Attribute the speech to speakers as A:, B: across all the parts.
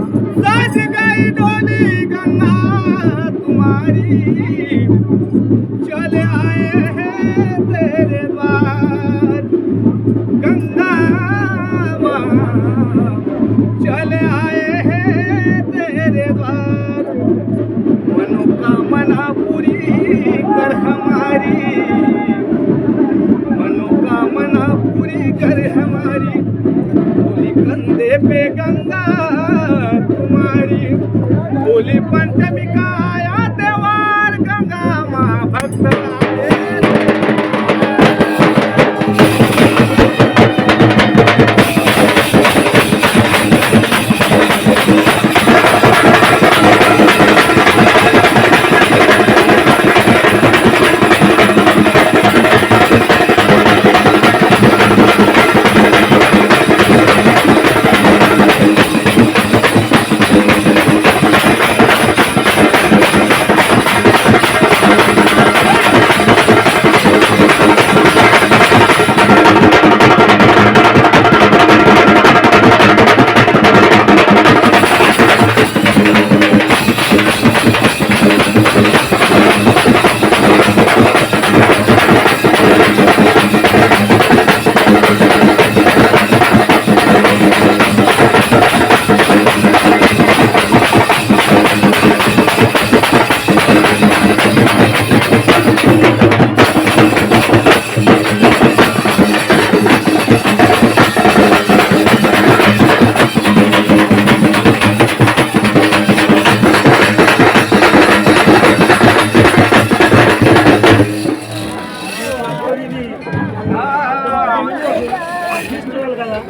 A: साज गई डोली गंगा तुम्हारी चले आए हैं तेरे द्वार गंगा चले कंधे पे गंगा तुम्हारी बोली पंचमी का आया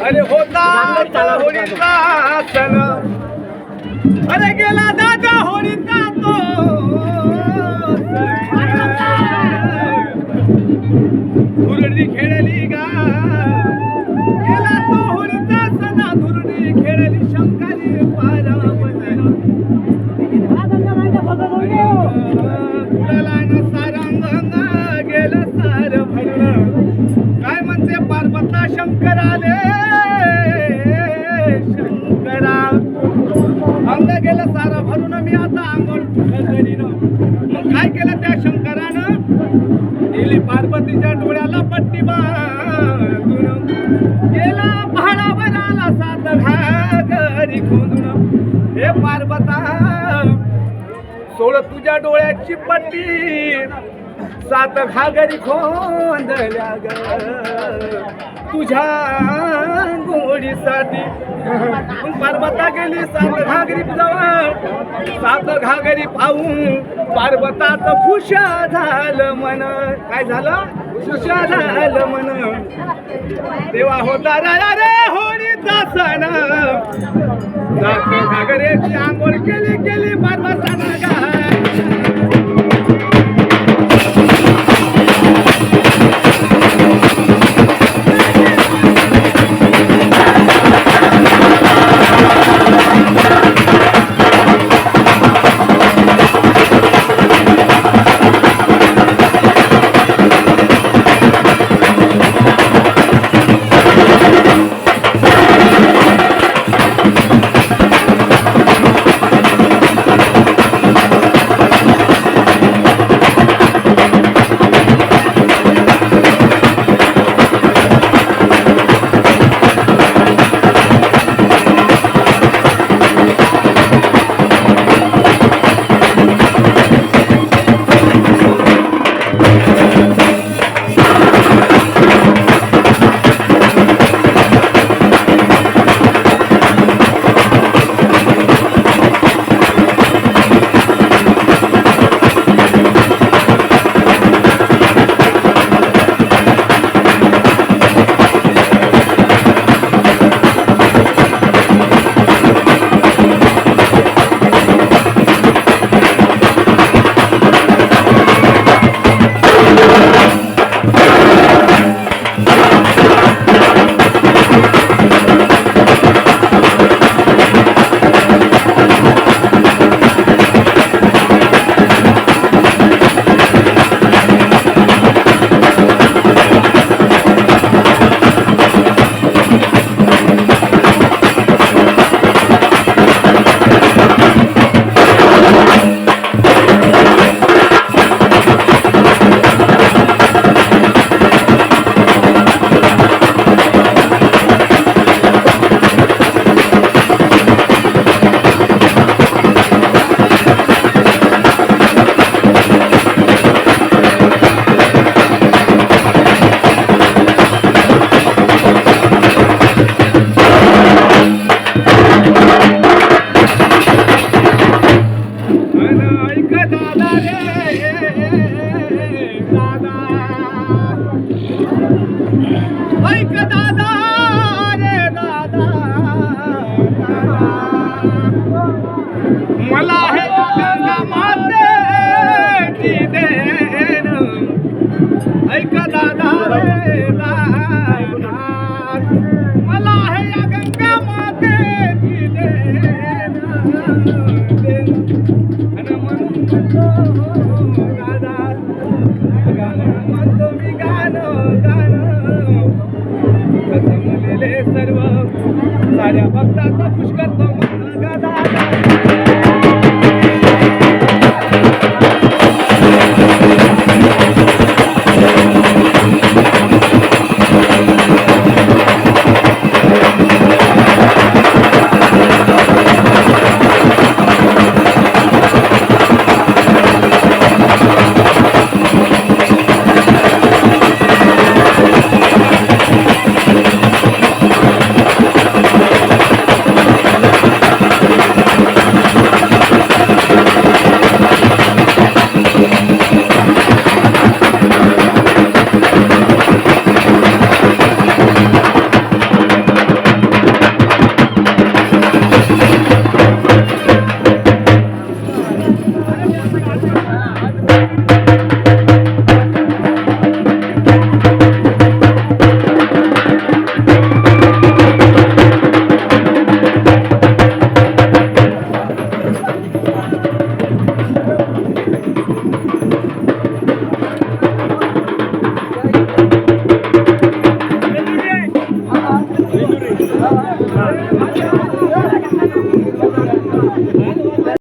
A: अरे होता होळीचा सण अरे गेला दादा होळीचा तो शंकरानं दिली पार्वतीच्या डोळ्याला पट्टी बांधून. गेला पहाडावर आला सात घागरी खोदून. हे पार्वता सोड तुझ्या डोळ्याची पट्टी. सात घागरी खोंदल्या ग तुझ्या गोडीसाठी पार्वता गेली सात घागरी जवळ. सात घागरी पाहून पार्वतात खुश झालं मन. काय झालं? खुश झालं मन. तेव्हा होता राया रे होळीचा सण सात घागरेची आंघोळ केली केली पार्वता सर्व साऱ्या भक्ताचा पुष्कर तो गदा